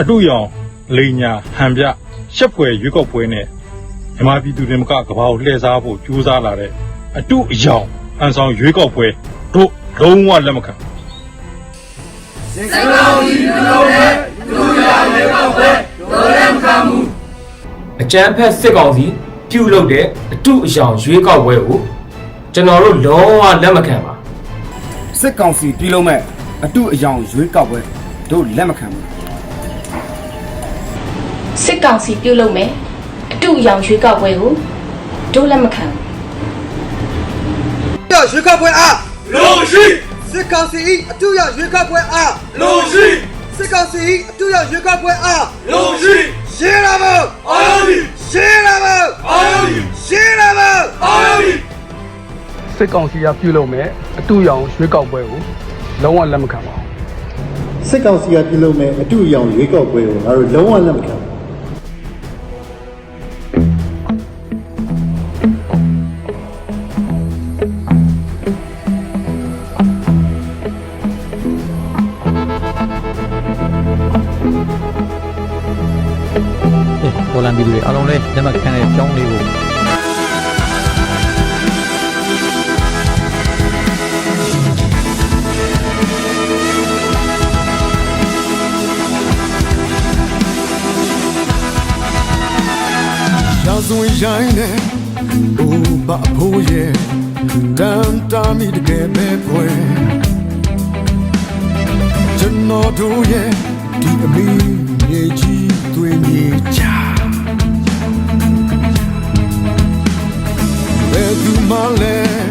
အတူရောင်လိန်ညာဟန်ပြရှက်ဖွယ်ရွေးကောက်ပွဲနဲ့မြန်မာပြည်သူတွေကကဘာကိုလှည့်စားဖို့ကြိုးစားလာတဲ့အတူအယောင်အန်ဆောင်ရွေးကောက်ပွဲတို့လုံးဝလက်မခံအကြမ်းဖက်စစ်ကောင်စီပြုတ်လုပ်တဲ့အတုအယောင်ရွေးကောက်ပွဲကိုကျွန်တော်တို့လုံးဝလက်မခံပါစစ်ကောင်စီပြည်လုံးမဲ့အတုအယောင်ရွေးကောက်ပွဲတို့လက်မခံဘူး စစ်ကောင်စီပြုတ်လုပ်မယ်အတူအယောင်ရွေးကောက်ပွဲကိုဒို့လက်မခံဘူးရရွေးကောက်ပွဲအားလို့ရှိစစ်ကောင်စီ၏အတူရရွေးကောက်ပွဲအားလို့ရှိစစ်ကောင်စီ၏အတူရရွေးကောက်ပွဲအားလို့ရှိရှင်းလာမို့အာရီရှင်းလာမို့အာရီရှင်းလာမို့အာရီစစ်ကောင်စီကပြုလုပ်မဲ့အတူရောင်ရွေးကောက်ပွဲကိုလုံးဝလက်မခံပါဘူးစစ်ကောင်စီကပြုလုပ်မဲ့အတူအယောင်ရွေးကောက်ပွဲကိုငါတို့လုံးဝလက်မခံဘူး ပေါ်လန်ပြည်သူတွေအားလုံးလည်းလက်မှတ်ခံတဲ့ကြောင်းလေးကိုရာဇဝင်ရိုင်းနေအိုးဘာဖို့ရဲ့တန်တာမီတကယ်ပဲကွယ်ကျွန်တော်တို့ရဲ့ ဒီအမီမြေကြီးသွေးမြေချဘယ်သူမှလည်း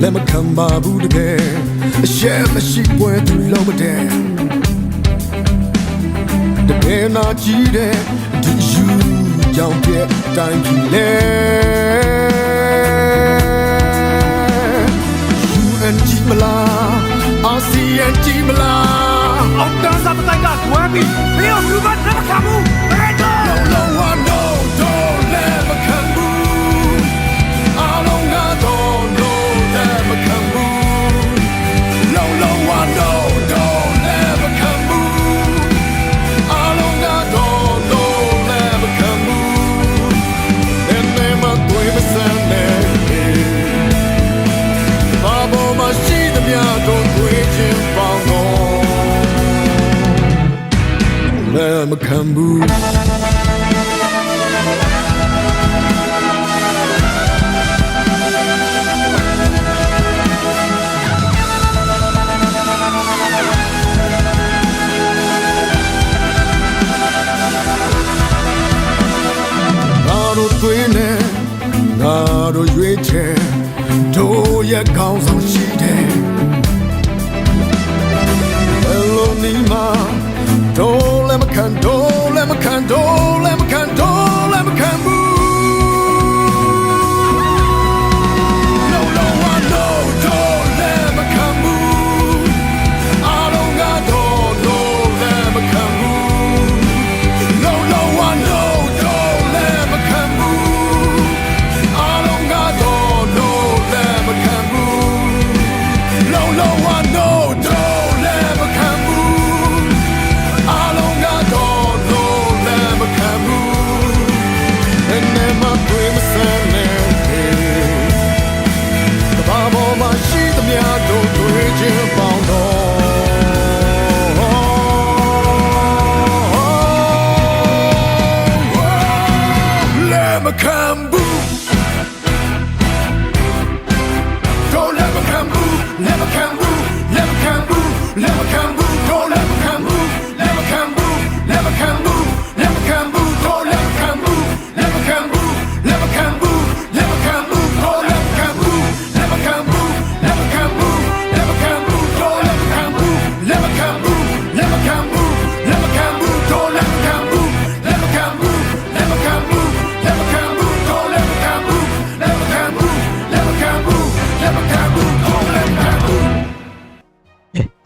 လက်မခံပါဘူးတကယ်အရှက်မရှိပွဲသူလုံးမတဲ့တကယ်နာကြည့်တဲ့ဒီယူကြောင့်ပြက်တိုင်းပြည်လေ UN ကြည့်မလား ASEAN ကြည့်မလား အောက်တန်းစားတိုက်ကတွဲပြီးမင်းတို့ကလက်မခံဘူး ရဲ့ကောင်းဆောင်ရှိတယ်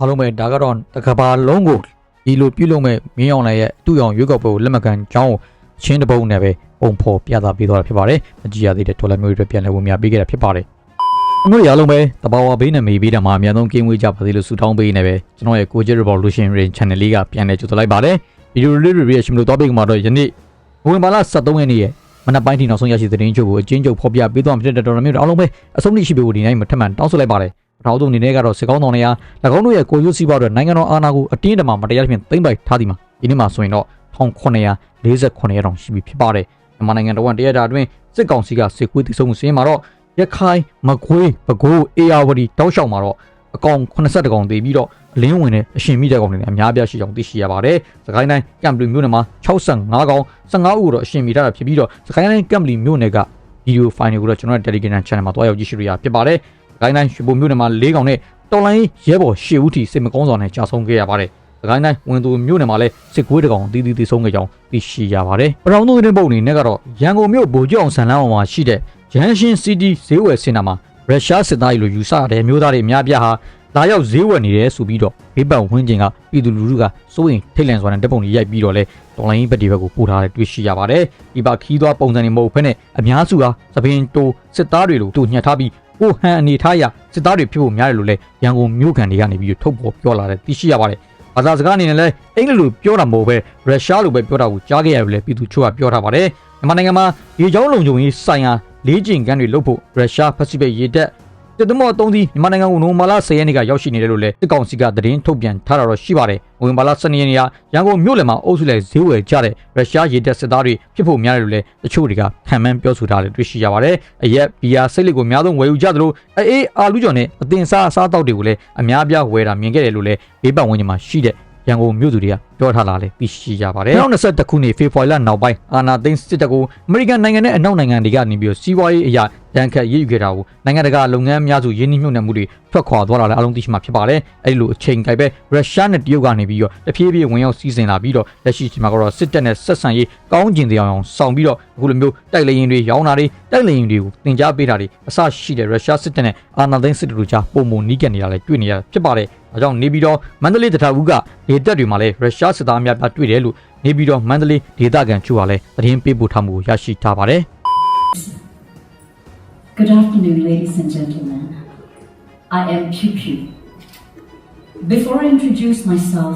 အဲအားလုံးပဲဒါကတော့တစ်ကဘာလုံးကိုဒီလိုပြုလုပ်မဲ့မင်းအောင်လိုက်ရဲ့အတူရောင်ရွေးကောက်ပွဲကိုလက်မှတ်ခံကြောင်းကိုချင်းတစ်ပုတ်နဲ့ပဲပုံဖော်ပြသပေးသွားတာဖြစ်ပါတယ်။မကြည့်ရသေးတဲ့ဒေါ်လာမျိုးတွေအတွက်ပြန်လည်ဝင်များပေးခဲ့တာဖြစ်ပါတယ်။ကျွန်တော်တို့အားလုံးပဲတဘာဝဘေးနဲ့မေးပေးတာမှာအများဆုံးကင်းဝေးကြပါစေလို့ဆုတောင်းပေးနေပဲကျွန်တော်ရဲ့ကိုကြီး Revolution Rain Channel လေးကပြန်လည်ကြိုဆိုလိုက်ပါတယ်။ဗီဒီယိုလေးတွေရရှိမလို့တော့ပေးကမှာတော့ယနေ့နိုဝင်ဘာလ23ရက်နေ့ရဲ့မနက်ပိုင်းထိနောက်ဆုံးရရှိတဲ့သတင်းချုပ်ကိုအချင်းချုပ်ဖော်ပြပေးသွားမှာဖြစ်တဲ့တော်တော်မျိုးအားလုံးပဲအဆုံးထိရှိပေးဖို့ဒီနေ့မှထပ်မံတောင်းဆိုလိုက်ပါတယ် ပထမဆုံးအနေနဲ့ကတော့စစ်ကောင်းတော်နေရာ၎င်းတို့ရဲ့ကိုရုစီးပွားအတွက်နိုင်ငံတော်အာဏာကိုအတင်းအဓမ္မမတရားဖြင့်သိမ်းပိုက်ထားသည်မှာဒီနေ့မှာဆိုရင်တော့1948ရက်တောင်ရှိပြီဖြစ်ပါတယ်မြန်မာနိုင်ငံတော်ဝန်တရတာအတွင်းစစ်ကောင်စီကစစ်ကွေးတိစုံမှုစင်းမှာတော့ရခိုင်မကွေးပဲခူးအေယာဝတီတောက်လျှောက်မှာတော့အကောင်82ကောင်တည်ပြီးတော့အလင်းဝင်တဲ့အရှင်မိတဲ့ကောင်တွေလည်းအများပြားရှိကြောင်းသိရှိရပါတယ်။စကိုင်းတိုင်းကမ်ပလီမြို့နယ်မှာ65ကောင်15ဦးတော့အရှင်မိထားတာဖြစ်ပြီးတော့စကိုင်းတိုင်းကမ်ပလီမြို့နယ်ကဗီဒီယိုဖိုင်တွေကိုတော့ကျွန်တော်တို့ Telegram Channel မှာတွားရောက်ကြည့်ရှုရဖြစ်ပါတယ်။စ ကိုင်းတိုင်းရွှေဘုံမြို့နယ်မှာ4ကောင်နဲ့တော်လိုင်းရဲဘော်10ဦးထိစိတ်မကောင်းစွာနဲ့ကြာဆုံးခဲ့ရပါတယ်။စကိုင်းတိုင်းဝင်သူမြို့နယ်မှာလည်းစစ်ကွေးတကောင်တီးတီးတီးဆုံးခဲ့ကြောင်းသိရှိရပါတယ်။ပရောင်းသုံးတဲ့ပုံအနေနဲ့ကတော့ရန်ကုန်မြို့ဗိုလ်ချုပ်အောင်ဆန်လန်းအောင်မှာရှိတဲ့ရန်ရှင်စီတီဈေးဝယ်စင်တာမှာရုရှားစစ်သားတွေလိုယူဆရတဲ့မျိုးသားတွေအများပြားဟာလာရောက်ဈေးဝယ်နေတယ်ဆိုပြီးတော့ဘေးပတ်ဝန်းကျင်ကပြည်သူလူထုကစိုးရင်ထိတ်လန့်စွာနဲ့တပ်ပုံတွေရိုက်ပြီးတော့လဲတော်လိုင်းဘက်တွေဘက်ကိုပို့ထားတယ်တွေ့ရှိရပါတယ်ဒီပါခီးသွားပုံစံတွေမဟုတ်ဘဲနဲ့အများစုဟာသပင်တိုစစ်သားတွေလိုတူညှက်ထားပြီး ကိုဟန်အနေထားရစစ်သားတွေဖြစ်ဖို့များတယ်လို့လဲရန်ကုန်မြို့ခံတွေကနေပြီးထုတ်ပေါ်ပြောလာတယ်သိရှိရပါတယ်ဘာသာစကားအနေနဲ့လဲအင်္ဂလိပ်လိုပြောတာမဟုတ်ပဲရုရှားလိုပဲပြောတာကိုကြားခဲ့ရတယ်လဲပြည်သူချို့ကပြောထားပါတယ်မြန်မာနိုင်ငံမှာရေချောင်းလုံခြုံရေးဆိုင်ရာလေးကျင်ကန်းတွေလုပ်ဖို့ရုရှားပစိဖိတ်ရေတပ် စစ်သမော3စီးမြန်မာနိုင်ငံကိုနိုဝင်ဘာလ10ရက်နေ့ကရောက်ရှိနေတယ်လို့လည်းစစ်ကောင်စီကသတင်းထုတ်ပြန်ထားတာတော့ရှိပါတယ်။နိုဝင်ဘာလ12ရက်နေ့ကရန်ကုန်မြို့လယ်မှာအုပ်စုလိုက်ဈေးဝယ်ကြတဲ့ရုရှားရေတပ်စစ်သားတွေဖြစ်ဖို့များတယ်လို့လည်းတချို့တွေကခံမှန်းပြောဆိုထားတယ်တွေ့ရှိရပါတယ်။အရက်ဘီယာစိတ်လေးကိုအများဆုံးဝယ်ယူကြသလိုအေးအာလူကျော်နဲ့အတင်စားအစားတောက်တွေကိုလည်းအများအပြားဝယ်တာမြင်ခဲ့တယ်လို့လည်းဘေးပတ်ဝန်းကျင်မှာရှိတဲ့ရန်ကုန်မြို့သူတွေကပြောထားလာလဲသိရှိကြပါတယ်။2021ခုနှစ်ဖေဖော်ဝါရီလနောက်ပိုင်းအာနာသိန်းစစ်တပ်ကိုအမေရိကန်နိုင်ငံနဲ့အနောက်နိုင်ငံတွေကနေပြီးတော့စီးပွားရေးအရာတန်ခတ်ရေးယူခဲ့တာကိုနိုင်ငံတကာလုပ်ငန်းများစုရင်းနှီးမြှုပ်နှံမှုတွေထွက်ခွာသွားတာလည်းအလုံးသိရှိမှာဖြစ်ပါတယ်။အဲဒီလိုအချိန်ကြိုက်ပဲရုရှားနဲ့တရုတ်ကနေပြီးတော့တဖြည်းဖြည်းဝင်ရောက်စီးဆင်းလာပြီးတော့လက်ရှိချိန်မှာကတော့စစ်တပ်နဲ့ဆက်ဆံရေးကောင်းကျင်တရားအောင်ဆောင်ပြီးတော့အခုလိုမျိုးတိုက်လေရင်တွေရောင်းတာတွေတိုက်လေရင်တွေကိုတင် जा ပေးတာတွေအစရှိတဲ့ရုရှားစစ်တပ်နဲ့အာနာသိန်းစစ်တပ်တို့ကြားပုံမနီးကပ်နေတာလည်းတွေ့နေရဖြစ်ပါတယ်။ဒါကြောင့်နေပြီးတော့မန္တလေးတထဦးကဒေသတွေမှာလည်းရုရှားစစ်သားများပြတွေ့တယ်လို့နေပြီးတော့မန္တလေးဒေသခံချို့ကလည်းသတင်းပေးပို့ထားမှုကိုရရှိထားပါတယ် Good afternoon, ladies and gentlemen. I am Pew Pew. Before I introduce myself,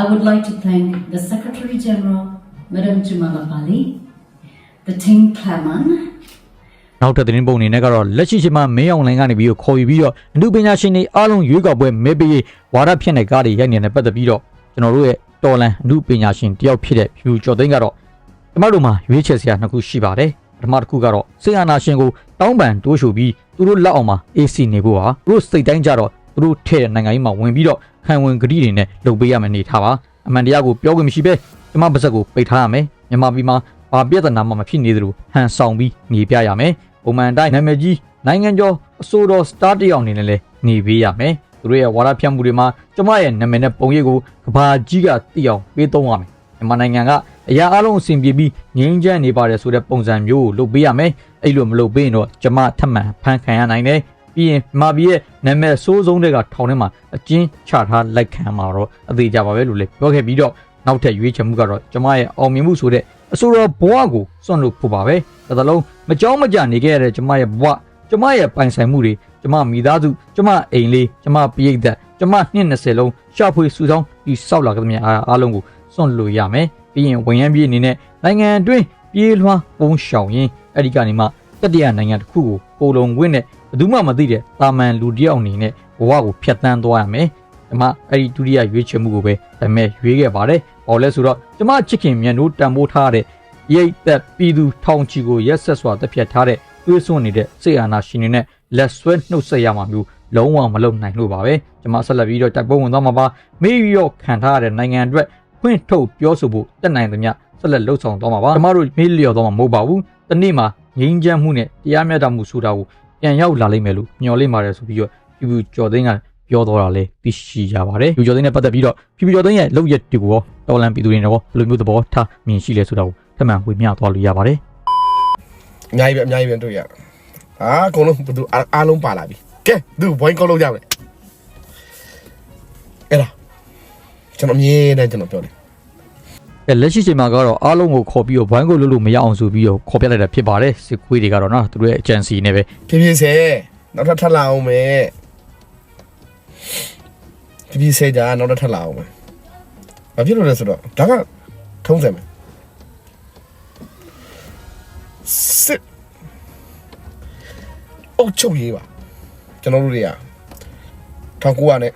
I would like to thank the Secretary General, Madam Jumala Bali, the Team Claman, နောက်ထပ်သတင်းပုံအနေနဲ့ကတော့လက်ရှိချိန်မှာမင်းအောင်လိုင်းကနေပြီးတော့ခေါ်ယူပြီးတော့အမှုပညာရှင်တွေအားလုံးရွေးကောက်ပွဲမဲပေးရေးဝါဒဖြစ်တဲ့ကားတွေရိုက်နေတဲ့ပတ်သက်ပြီးတော့ကျွန်တော်တို့ရဲ့တော်လန်အမှုပညာရှင်တယောက်ဖြစ်တဲ့ဖြူကျော်သိန်းကတော့ကျမတို့မှာရွေးချယ်စရာနှစ်ခုရှိပါတယ် ပထမတစ်ခုကတော့စေအာနာရှင်ကိုတောင်းပန်တိုးရှုပြီးသူတို့လက်အောက်မှာ AC နေဖို့ဟာသူတို့စိတ်တိုင်းကြတော့သူတို့ထဲ့တဲ့နိုင်ငံကြီးမှာဝင်ပြီးတော့ခံဝင်ဂတိတွေနဲ့လုပ်ပေးရမယ်နေထားပါအမှန်တရားကိုပြောခွင့်မရှိပဲကျမပါဇက်ကိုပိတ်ထားရမယ်မြန်မာပြည်မှာဘာပြဿနာမှမဖြစ်နေသလိုဟန်ဆောင်ပြီးနေပြရမယ်ပုံမှန်တိုင်းနာမည်ကြီးနိုင်ငံကျော်အစိုးရစတားတယောက်အနေနဲ့လည်းနေပေးရမယ်သူတို့ရဲ့ဝါဒဖြန့်မှုတွေမှာကျမရဲ့နာမည်နဲ့ပုံရိပ်ကိုကဘာကြီးကသိအောင်ပေးသုံးရမယ် မြန်မာနိုင်ငံကအရာအလုံးအဆင်ပြေပြီးငြိမ်းချမ်းနေပါတယ်ဆိုတဲ့ပုံစံမျိုးကိုလုပ်ပေးရမယ်အဲ့လိုမလုပ်ပေးရင်တော့ကျမထပ်မံဖန်ခံရနိုင်တယ်ပြီးရင်မာဘီရဲ့နာမည်ဆိုးဆုံးတွေကထောင်ထဲမှာအကျဉ်းချထားလိုက်ခံမှာတော့အသေးကြပါပဲလို့လည်းပြောခဲ့ပြီးတော့နောက်ထပ်ရွေးချယ်မှုကတော့ကျမရဲ့အောင်မြင်မှုဆိုတဲ့အဆိုတော်ဘဝကိုစွန့်လို့ဖို့ပါပဲဒါသလုံးမကြောက်မကြနေခဲ့ရတဲ့ကျမရဲ့ဘဝကျမရဲ့ပိုင်ဆိုင်မှုတွေကျမမိသားစုကျမအိမ်လေးကျမပရိသတ်ကျမနှစ်20လုံးရှာဖွေစုဆောင်းပြီးစောက်လာကြတဲ့အားအားလုံးကို စွန့်လို့ရမယ်ပြီးရင်ဝန်ရမ်းပြေးအနေနဲ့နိုင်ငံအတွင်းပြေးလွှားပုံရှောင်ရင်အဲ့ဒီကနေမှတတိယနိုင်ငံတစ်ခုကိုပိုလုံခွင့်နဲ့ဘယ်သူမှမသိတဲ့တာမန်လူတစ်ယောက်အနေနဲ့ဘဝကိုဖျက်ဆီးသွားရမယ်ဒီမှာအဲ့ဒီဒုတိယရွေးချယ်မှုကိုပဲဒါပေမဲ့ရွေးခဲ့ပါတယ်။ဘာလဲဆိုတော့ကျမချစ်ခင်မြန်တို့တန်ဖိုးထားတဲ့ရိတ်သက်ပြည်သူထောင်ချီကိုရက်ဆက်စွာတက်ဖြတ်ထားတဲ့သွေးစွန်းနေတဲ့စေအာနာရှင်တွေနဲ့လက်ဆွဲနှုတ်ဆက်ရမှာမျိုးလုံးဝမလုပ်နိုင်လို့ပါပဲ။ကျမဆက်လက်ပြီးတော့တိုက်ပွဲဝင်သွားမှာပါ။မေးရော့ခံထားရတဲ့နိုင်ငံအတွက် ဖွင့်ထုတ်ပြောဆိုဖို့တက်နိုင်သမျှဆက်လက်လှုပ်ဆောင်သွားမှာပါ။ကျမတို့မေးလျော်သွားမှာမဟုတ်ပါဘူး။တနေ့မှာငြိမ်းချမ်းမှုနဲ့တရားမျှတမှုဆိုတာကိုပြန်ရောက်လာလိမ့်မယ်လို့မျှော်လင့်ပါတယ်ဆိုပြီးတော့ပြူကျော်သိန်းကပြောတော့တာလဲသိရှိရပါတယ်။ပြူကျော်သိန်းနဲ့ပတ်သက်ပြီးတော့ပြူကျော်သိန်းရဲ့လုပ်ရက်တွေကိုရောတော်လန်ပြည်သူတွေနဲ့ရောဘယ်လိုမျိုးသဘောထားမြင်ရှိလဲဆိုတာကိုထပ်မံဝေမျှသွားလို့ရပါတယ်အများကြီးပဲအများကြီးပဲတွေ့ရအာအကုန်လုံးဘယ်သူအားအားလုံးပါလာပြီကဲသူဘိုင်းကောက်လို့ရမယ်အဲ့ဒါ ကျွန်တော်အမြဲတမ်းကျွန်တော်ပြောတယ်။အဲလက်ရှိချိန်မှာကတော့အားလုံးကိုခေါ်ပြီးတော့ဘိုင်းကိုလို့လို့မရအောင်ဆိုပြီးတော့ခေါ်ပြလိုက်တာဖြစ်ပါတယ်။စစ်ခွေးတွေကတော့နော်သူတို့ရဲ့ agency နဲ့ပဲဖြည်းဖြည်းဆဲနောက်ထပ်ထပ်လာအောင်မယ်ဖြည်းဖြည်းဆဲကြနောက်ထပ်ထပ်လာအောင်မယ်ဘာဖြစ်လို့လဲဆိုတော့ဒါကထုံးစံပဲစစ်အုတ်ချုပ်ရေးပါကျွန်တော်တို့တွေက1900နဲ့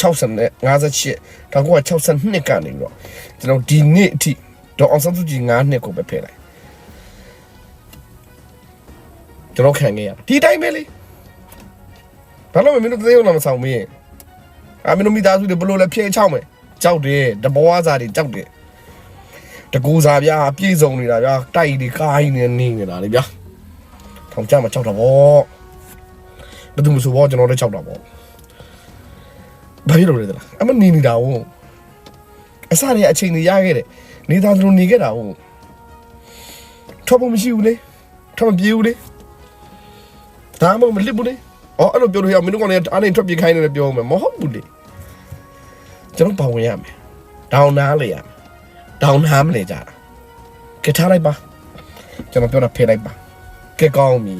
60နဲ့58 1962ကနေပြီးတော့ကျွန်တော်ဒီနေ့အထိဒေါ်အောင်ဆန်းစုကြည်9နှစ်ကိုပဲဖယ်လိုက်ကျွန်တော်ခံခဲ့ရဒီတိုင်းပဲလေဘာလို့မင်းတို့သေရုံလာမဆောင်မင်းအာမင်းတို့မိသားစုတွေဘလို့လဲဖျဲချောက်မယ်ကြောက်တယ်တဘွားစားတွေကြောက်တယ်တကူစားဗျာပြေဆုံးနေတာဗျာတိုက်တွေကားကြီးနေနေနေတာလေဗျာထောင်ကြမှာကြောက်တာဗောဘယ်သူမှဆိုဘောကျွန်တော်လည်းကြောက်တာဗော ဘာဖြစ်လို့လဲတလားအမနေနေတာဟုတ်အစားတွေအချိန်တွေရခဲ့တယ်နေသားသလိုနေခဲ့တာဟုတ်ထွက်ဖို့မရှိဘူးလေထွက်မပြေးဘူးလေဒါမှမလစ်ဘူးလေအော်အဲ့လိုပြောလို့ရမင်းတို့ကလည်းအားနေထွက်ပြေးခိုင်းနေတယ်ပြောမယ်မဟုတ်ဘူးလေကျွန်တော်ပါဝင်ရမယ်ဒေါင်းနားလေရမယ်ဒေါင်းနားမလေကြတာကထားလိုက်ပါကျွန်တော်ပြောတာဖယ်လိုက်ပါကဲကောင်းပြီ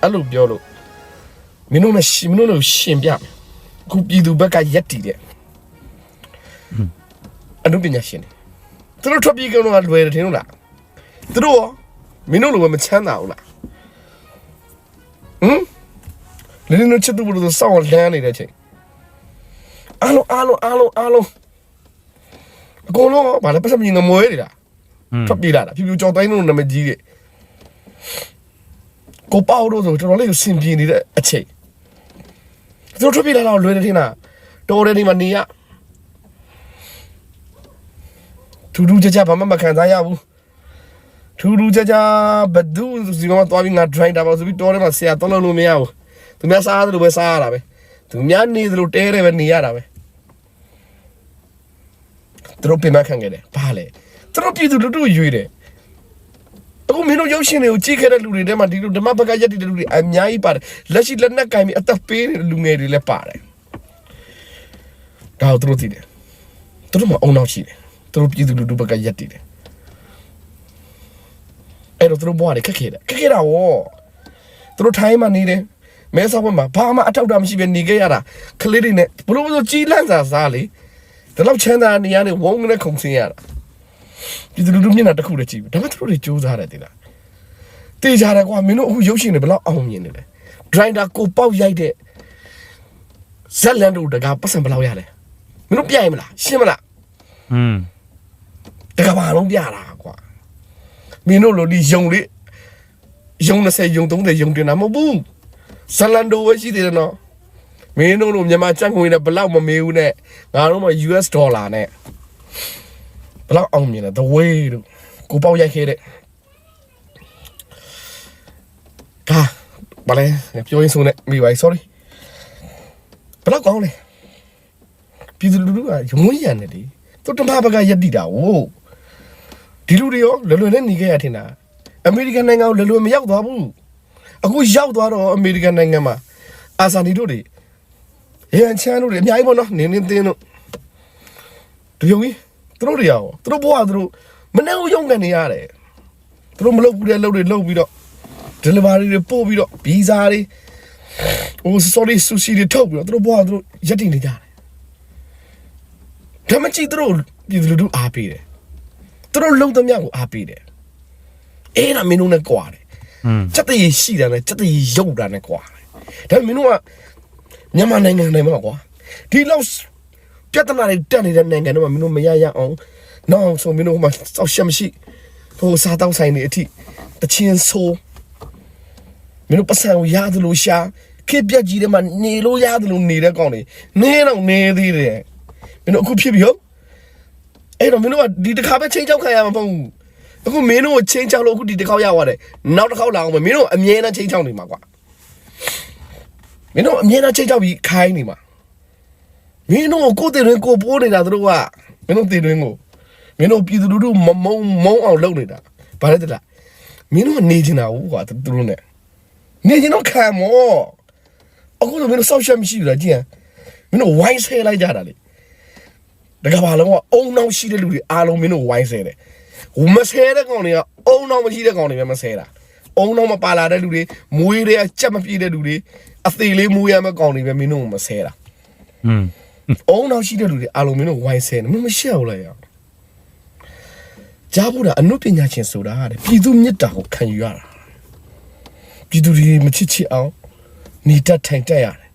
အဲ့လိုပြောလို့မင်းတို့နဲ့ရှင်မင်းတို့နဲ့ရှင်ပြမယ် အခုပြည်သူဘက်ကရက်တည်တဲ့အမှုပညာရှင်တွေသူတို့ထွက်ပြေးကြတော့လွယ်တယ်ထင်လို့လားသူတို့ရောမင်းတို့လိုပဲမချမ်းသာဘူးလားဟမ်လင်းနေချစ်သူတို့စောင့်လန်းနေတဲ့ချိန်အားလုံးအားလုံးအားလုံးအားလုံးအကုန်လုံးဗာလဲပတ်စံမြင်ငမွေးတွေလားထွက်ပြေးလာတာဖြူဖြူကြောင်တိုင်းတို့နာမည်ကြီးတဲ့ကိုပေါ့တို့ဆိုတော်တော်လေးကိုစင်ပြေနေတဲ့အချိန် သူတို့ထွက်ပြေးလာတော့လွယ်တယ်ထင်လားတော်တယ်ဒီမှာနေရထူးထူးခြားခြားဘာမှမခံစားရဘူးထူးထူးခြားခြားဘဒူးစီကမတော်ပြီးငါ driver ပါဆိုပြီးတော်တယ်မှာဆရာတော်လို့မရဘူးသူများစားတယ်လို့ပဲစားရတာပဲသူများနေတယ်လို့တဲတယ်ပဲနေရတာပဲသူတို့ပြင်မခံခဲ့တယ်ဘာလဲသူတို့ပြည်သူလူထုရွေးတယ် အခုမင်းတို့ရုပ်ရှင်တွေကိုကြည့်ခဲ့တဲ့လူတွေထဲမှာဒီလိုဓမ္မဘက်ကရက်တည်တဲ့လူတွေအများကြီးပါတယ်လက်ရှိလက်နက်ကင်ပြီးအသက်ပေးနေတဲ့လူငယ်တွေလည်းပါတယ်ဒါကိုသူတို့သိတယ်သူတို့မှအုံနောက်ရှိတယ်သူတို့ပြည်သူလူထုဘက်ကရက်တည်တယ်အဲ့တော့သူတို့ဘဝတွေခက်ခဲတယ်ခက်ခဲတာဝေါ်သူတို့ထိုင်းမှာနေတယ်မဲဆောက်ဘက်မှာဘာမှအထောက်အထားမရှိဘဲနေခဲ့ရတာကလေးတွေနဲ့ဘလို့ဘလို့ကြီးလန့်စာစားလေဒီလောက်ချမ်းသာနေရနေဝုန်းနဲ့ခုန်ဆင်းရတာ ပြည်သူလူထုမျက်နှာတစ်ခုတည်းကြည့်ဒါပေမဲ့သူတို့တွေစူးစမ်းတယ်တိလားတေးကြတယ်ကွာမင်းတို့အခုရုပ်ရှင်တွေဘယ်လောက်အောင်မြင်နေလဲဒရိုင်တာကိုပေါက်ရိုက်တဲ့ဇက်လန်တို့တကပတ်စံဘယ်လောက်ရလဲမင်းတို့ပြရင်မလားရှင်းမလားอืมတကဘာလုံးပြတာကွာမင်းတို့လိုဒီယုံလေးယုံ20ယုံ30ယုံတင်တာမဟုတ်ဘူးဇလန်ဒိုပဲရှိသေးတယ်နော်မင်းတို့လိုမြန်မာကျပ်ငွေနဲ့ဘယ်လောက်မမေးဘူးနဲ့ငါတို့မှ US ဒေါ်လာနဲ့ ဘယ်လောက်အောင်မြင်လဲ the way တို့ကိုပေါက်ရိုက်ခဲ့တဲ့ကာဘာလဲပြောရင်ဆိုနေမိပါ sorry ဘယ်လောက်ကောင်းလဲပြည်သူလူထုကရုံးရံနေတယ်သူတမဘကရက်တိတာဝို့ဒီလူတွေရောလွယ်လွယ်နဲ့หนีခဲ့ရထင်တာအမေရိကန်နိုင်ငံကိုလွယ်လွယ်မရောက်သွားဘူးအခုရောက်သွားတော့အမေရိကန်နိုင်ငံမှာအာဆာနီတို့တွေရန်ချမ်းတို့တွေအများကြီးပေါ့နော်နင်းနင်းတင်းတို့ဒီယုံကြီး သူတို့တွေရောသူတို့ဘဝသူတို့မနှောက်ရုံကနေရတယ်သူတို့မလုပ်ဘူးတဲ့လုပ်တွေလုပ်ပြီးတော့ delivery တွေပို့ပြီးတော့ဗီဇာတွေဟို sorry sushi တွေထုတ်ပြီးတော့သူတို့ဘဝသူတို့ရက်တည်နေကြတယ်ဒါမှကြည့်သူတို့ပြည်သူလူထုအားပေးတယ်သူတို့လုံသမျှကိုအားပေးတယ်အဲ့ဒါမင်းတို့နဲ့ကြွားတယ်อืมစက်တရရှိတာနဲ့စက်တရရုပ်တာနဲ့ကြွားတယ်ဒါပေမဲ့မင်းတို့ကမြန်မာနိုင်ငံတိုင်းမှာကွာဒီလောက် ပြဿနာတွေတက်နေတဲ့နိုင်ငံတွေမှာမင်းတို့မရရအောင်နောက်ဆိုမင်းတို့ဟိုမှာစောက်ရှက်မရှိဟိုစားတောက်ဆိုင်တွေအထိတချင်းဆိုးမင်းတို့ပတ်စံကိုရတယ်လို့ရှာခေပြက်ကြီးတွေမှာနေလို့ရတယ်လို့နေတဲ့ကောင်တွေနေတော့နေသေးတယ်မင်းတို့အခုဖြစ်ပြီဟုတ်အဲ့တော့မင်းတို့ကဒီတစ်ခါပဲချင်းချောက်ခံရမှာမဟုတ်ဘူးအခုမင်းတို့ကိုချင်းချောက်လို့အခုဒီတစ်ခေါက်ရသွားတယ်နောက်တစ်ခေါက်လာအောင်မယ်မင်းတို့အမြဲတမ်းချင်းချောက်နေမှာကွာမင်းတို့အမြဲတမ်းချင်းချောက်ပြီးခိုင်းနေမှာ မင်းတို့ကိုကိုယ်တည်တွင်ကိုပိုးနေတာတို့ကမင်းတို့တည်တွင်ကိုမင်းတို့ပြည်သူလူထုမမုံမုံအောင်လုပ်နေတာဘာလဲတလားမင်းတို့ကနေချင်တာဟုတ်ကွာသူတို့နဲ့နေချင်တော့ခံမောအခုတော့မင်းတို့စောက်ရှက်မရှိဘူးလားကြည့်ရမင်းတို့ဝိုင်းဆဲလိုက်ကြတာလေတကဘာလုံးကအုံနောက်ရှိတဲ့လူတွေအားလုံးမင်းတို့ဝိုင်းဆဲတယ်ဟိုမဆဲတဲ့ကောင်တွေကအုံနောက်မရှိတဲ့ကောင်တွေပဲမဆဲတာအုံနောက်မပါလာတဲ့လူတွေမွေးတွေကကြက်မပြေတဲ့လူတွေအသေးလေးမွေးရမယ့်ကောင်တွေပဲမင်းတို့ကိုမဆဲတာอืม အုံနောက်ရှိတဲ့လူတွေအားလုံးမင်းတို့ဝိုင်းဆဲနေမင်းမရှက်ဘူးလားရကြားဖို့တာအနုပညာရှင်ဆိုတာတဲ့ပြည်သူမြတ်တာကိုခံယူရတာပြည်သူတွေမချစ်ချစ်အောင်နေတတ်ထိုင်တတ်ရတယ်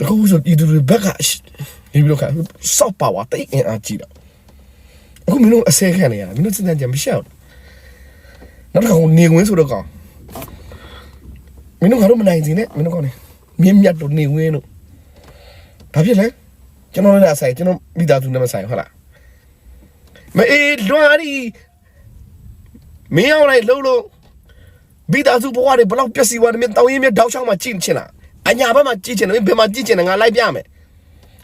အခုဆိုပြည်သူတွေဘက်ကဒီလိုကစောက်ပါဝါတိတ်အင်အားကြီးတော့အခုမင်းတို့အစဲခံနေရတာမင်းတို့စတဲ့ကြမရှက်ဘူးနောက်တစ်ခါနေဝင်ဆိုတော့ကောင်မင်းတို့ကတော့မနိုင်စင်းနဲ့မင်းတို့ကောင်းနေမြင့်မြတ်တို့နေဝင်တို့ ဘာဖြစ်လဲကျွန်တော်လည်းအဆိုင်ကျွန်တော်မိသားစုနဲ့မဆိုင်ဟုတ်လားမအေးလွာရီမင်းအောင်လိုက်လှုပ်လို့မိသားစုဘဝတွေဘလောက်ပျက်စီးသွားတယ်မင်းတောင်းရင်မြတောက်ချောင်းမှာကြည့်ချင်လားအညာဘက်မှာကြည့်ချင်တယ်မင်းဘယ်မှာကြည့်ချင်တယ်ငါလိုက်ပြမယ်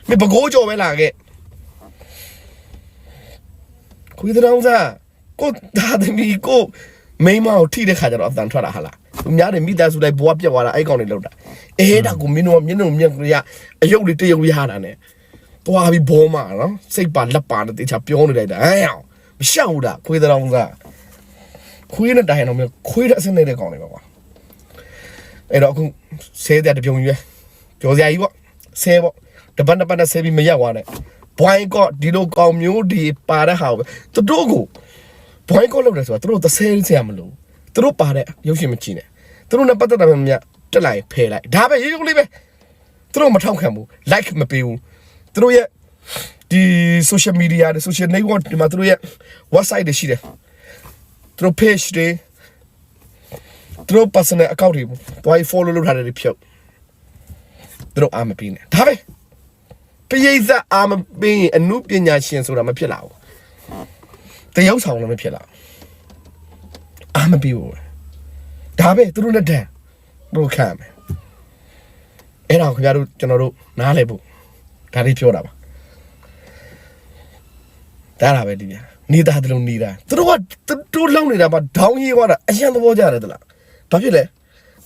မင်းဘကိုးကြော်ပဲလာခဲ့ခွေးတောင်စားကိုဒါသမီးကိုမိန်းမကိုထိတဲ့ခါကျတော့အတန်ထွက်တာဟာလားသူ များတွေမိသားစုလိုက်ဘဝပြက်သွားတာအဲ့ကောင်တွေလောက်တာအေးဒါကိုမင်းတို့ကမျက်နှာမျက်ရအယုတ်တွေတယုတ်ရတာနဲ့တွားပြီးဘောမှာနော်စိတ်ပါလက်ပါနဲ့တေချာပြောနေလိုက်တာဟမ်အောင်မရှောက်ဘူးလားခွေးတောင်စားခွေးနဲ့တိုင်တော့မျိုးခွေးတဲ့အစင်းနေတဲ့ကောင်တွေပါကွာအဲ့တော့အခုဆဲတဲ့တပြုံကြီးပဲကြော်စရာကြီးပေါ့ဆဲပေါ့တပတ်တပတ်နဲ့ဆဲပြီးမရက်သွားနဲ့ဘွိုင်းကော့ဒီလိုကောင်မျိုးဒီပါတဲ့ဟာကိုသူတို့ကိုဘွိုင်းကော့လုပ်တယ်ဆိုတာသူတို့သဆဲဆရာမလို့ သူတို့ပါတဲ့ရုပ်ရှင်မကြည့်နဲ့သူတို့နဲ့ပတ်သက်တာမှမတက်လိုက်ဖယ်လိုက်ဒါပဲရေးရုပ်လေးပဲသူတို့မထောက်ခံဘူး like မပေးဘူးသူတို့ရဲ့ဒီ social media တွေ social network ဒီမှာသူတို့ရဲ့ website တွေရှိတယ်သူတို့ page တွေသူတို့ personal account တွေတွား follow လုပ်ထားတယ်တွေဖြုတ်သူတို့အားမပေးနဲ့ဒါပဲပရိသတ်အားမပေးရင်အမှုပညာရှင်ဆိုတာမဖြစ်လာဘူးတယောက်ဆောင်လည်းမဖြစ်လာဘူး အားမပေးဘူးဒါပဲသူတို့နဲ့တန်းသူတို့ခံမယ်အဲ့တော့ခင်ဗျားတို့ကျွန်တော်တို့နားလည်ဖို့ဒါလေးပြောတာပါဒါလာပဲဒီပြနေတာတလုံးနေတာသူတို့ကသူတို့လုံနေတာပါဒေါင်းရေးသွားတာအရင်သဘောကျတယ်တလားဘာဖြစ်လဲ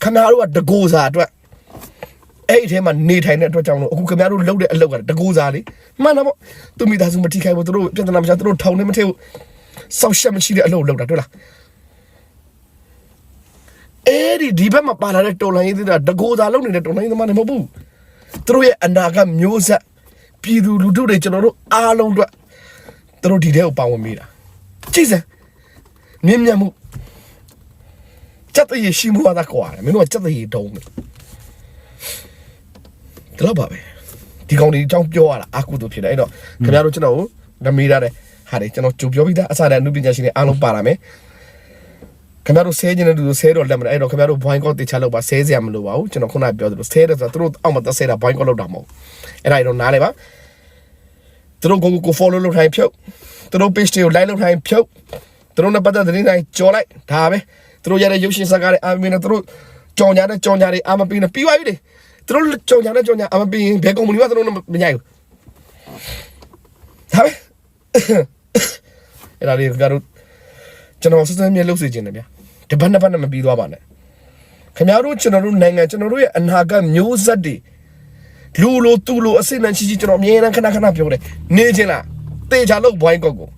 ခင်ဗျားတို့ကတကိုးစာအတွက်အဲ့ဒီထဲမှာနေထိုင်တဲ့အတွက်ကြောင့်လို့အခုခင်ဗျားတို့လှုပ်တဲ့အလုပ်ကတကိုးစားလေမှန်တော့ပေါ့သူမိသားစုမထိခိုက်ဘူးသူတို့ပြဿနာမရှိဘူးသူတို့ထောင်နေမထည့်ဘူးစောက်ရှက်မရှိတဲ့အလုပ်လုပ်တာတွေ့လား အဲ့ဒီဒီဘက်မှာပါလာတဲ့တော်လိုင်းရေးတွေကတကိုးစားလုပ်နေတဲ့တော်လိုင်းသမားတွေမဟုတ်ဘူးသူတို့ရဲ့အနာဂတ်မျိုးဆက်ပြည်သူလူထုတွေကျွန်တော်တို့အားလုံးအတွက်သူတို့ဒီထဲကိုပါဝင်မိတာကြည့်စမ်းမြင့်မြတ်မှုစက်တရရှိမှုရတာကွာမင်းတို့ကစက်တရတုံးတယ်ဒီတော့ပါပဲဒီကောင်ဒီအကြောင်းပြောရတာအာကုတူဖြစ်တယ်အဲ့တော့ခင်ဗျားတို့ကျွန်တော်ကိုနမေးထားတယ်ဟာလေကျွန်တော်ကြိုပြောပြီးသားအစားတဲ့အမှုပညာရှင်တွေအားလုံးပါလာမယ် ခင်ဗျားတို့ဆဲခြင်းတဲ့သူဆဲတော့လက်မအဲ့တော့ခင်ဗျားတို့ boy call တေချာလောက်ပါဆဲစရာမလိုပါဘူးကျွန်တော်ခုနကပြောသလိုဆဲတယ်ဆိုတော့သူတို့အောက်မှာသက်ဆဲတာ boy call လောက်တာမဟုတ်အဲ့ဒါတော့နားလေပါသူတို့ကိုကို follow လုပ်ထိုင်ဖြုတ်သူတို့ page တွေကို like လုပ်ထိုင်ဖြုတ်သူတို့နဲ့ပတ်သက်တဲ့သတင်းတိုင်းကြော်လိုက်ဒါပဲသူတို့ရတဲ့ရုပ်ရှင်စကားတွေအာမင်းနဲ့သူတို့ကြော်ညာတဲ့ကြော်ညာတွေအာမပင်းနဲ့ပြီးသွားပြီလေသူတို့ကြော်ညာတဲ့ကြော်ညာအာမပင်းဘယ်ကုမ္ပဏီမှသူတို့မညိုက်ဘူးဒါပဲအဲ့ဒါလေးကတော့ကျွန်တော်စစမြဲလုပ်စီခြင်းတယ်ဗျာ တပတ်နှစ်ပတ်နဲ့မပြီးသွားပါနဲ့ခင်ဗျားတို့ကျွန်တော်တို့နိုင်ငံကျွန်တော်တို့ရဲ့အနာဂတ်မျိုးဆက်တွေလူလိုသူလိုအစိမ့်နှံရှိရှိကျွန်တော်အမြဲတမ်းခဏခဏပြောတယ်နေချင်းလားတေချာလို့ဘွိုင်းကောက်ကို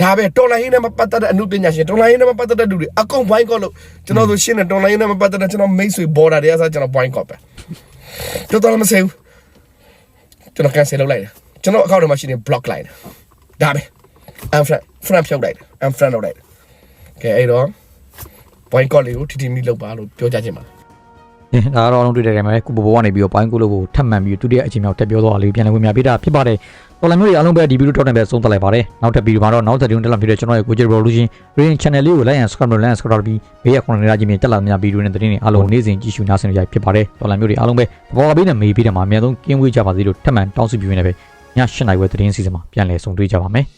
ဒါပဲတော်လိုင်းနဲ့မပတ်သက်တဲ့အမှုပညာရှင်တော်လိုင်းနဲ့မပတ်သက်တဲ့လူတွေအကုန်ဘွိုင်းကောက်လို့ကျွန်တော်တို့ရှင်းတယ်တော်လိုင်းနဲ့မပတ်သက်တဲ့ကျွန်တော်မိတ်ဆွေဘော်ဒါတွေကစားကျွန်တော်ဘွိုင်းကောက်ပဲတော်တော်မဆဲဘူးကျွန်တော် cancel လုပ်လိုက်တယ်ကျွန်တော် account ထဲမှာရှိနေ block လိုက်တယ်ဒါပဲ unfriend friend ဖြုတ်လိုက်တယ် unfriend လုပ်လိုက်တယ်ကဲအဲ့တော့ point call လေးကိုထီထီမိလောက်ပါလို့ပြောကြခြင်းပါ။ဒါကတော့အောင်တွေ့တဲ့တိုင်မှာကုဘဘကနေပြီးတော့ပိုင်းကုလို့ကိုထပ်မှန်ပြီးဒုတိယအချိန်မြောက်တက်ပြောသွားတာလေးပြန်လည်ဝင်မြပေးတာဖြစ်ပါတယ်။တော်လည်းမျိုးတွေအားလုံးပဲဒီဗီဒီယိုတော့နေပဲဆုံးသက်လိုက်ပါတယ်။နောက်ထပ်ဗီဒီယိုမှာတော့နောက်ထပ်ဒီတက်လာဖြစ်တဲ့ကျွန်တော်ရဲ့ကိုကြည့် revolution green channel လေးကို like and subscribe လုပ် like and subscribe ပြီးဘေးရခွန်နေရခြင်းမြင်တက်လာတဲ့ဗီဒီယိုနဲ့သတင်းတွေအားလုံးနေ့စဉ်ကြည့်ရှုနားဆင်ကြရဖြစ်ပါတယ်။တော်လည်းမျိုးတွေအားလုံးပဲသဘောကပေးနဲ့မေးပြီးတယ်မှာအများဆုံးကင်းဝေးကြပါစေလို့ထပ်မံတောင်းဆိုပြီးနေပဲည7:00နာရီဝဲသတင်းစီစဉ်မှာပြန်လည်ဆုံတွေ့ကြပါမယ်။